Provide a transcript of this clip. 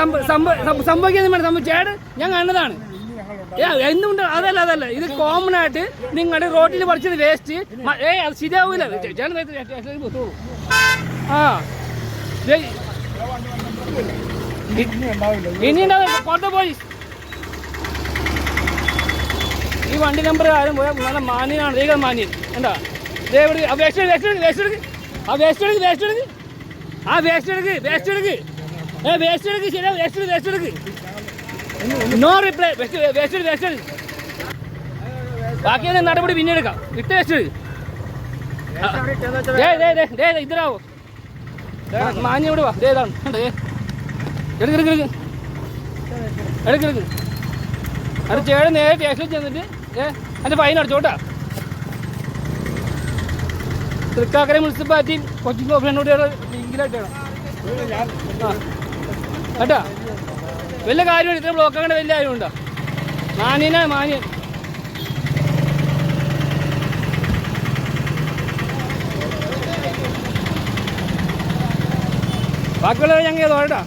സംഭവം സംഭവം സംഭവം സംഭവിക്കുന്നത് വേണം സംഭവം ചേട് ഞാൻ കണ്ടതാണ്. എന്തുണ്ട് അതല്ല അതല്ല. ഇത് കോമൺ ആയിട്ട് നിങ്ങളുടെ റോഡിൽ പറിച്ചത് വേസ്റ്റ് ഏ അത് ശരിയാവൂല. ആ. ഇനി ഉണ്ടാവും കോട്ട ഈ വണ്ടി നമ്പർ ആരും പോയാൽ നല്ല മാന്യനാണ്. ദൈവം മാന്യൻ. എന്താ വേസ്റ്റ് എടുക്ക്, വേസ്റ്റ് എടുക്ക് ആ വേസ്റ്റ് എടുക്ക് വേസ്റ്റ് എടുക്ക്. ആ വേസ്റ്റ് എടുക്ക് വേസ്റ്റ് എടുക്ക്. ഏ വേസ്റ്റ് എടുക്ക് ശരി വേസ്റ്റ് വേസ്റ്റ് എടുക്ക്. No reply waste waste waste എടുക്ക്. ബാക്കി നടപടി പിന്നെ എടുക്കാം. ഇട്ട് വേസ്റ്റ് എടുക്ക്. ഇതിലാവോ മാഞ്ഞ ഇവിടെ വാ. ദേ ഇതാണ്. എടുക്ക് എടുക്ക് എടുക്ക്. എടുക്ക് എടുക്ക്. അത് ചേട്ടൻ നേരെ സ്റ്റേഷനിൽ ചെന്നിട്ട് ഏ അതിന്റെ ഫൈൻ അടിച്ചോട്ടാ തൃക്കാക്കര മുനിസിപ്പാലിറ്റിയും കൊച്ചിൻ ഓഫീസിനോട് ലിങ്കിലായിട്ടാണ് കേട്ടോ? വലിയ കാര്യമാണ് ഇത്ര ബ്ലോക്ക് അങ്ങനെ വലിയ കാര്യമുണ്ടോ? മാന്യനാ മാന്യൻ. ബാക്കിയുള്ളവരെ ഞങ്ങൾ തോരട്ടോ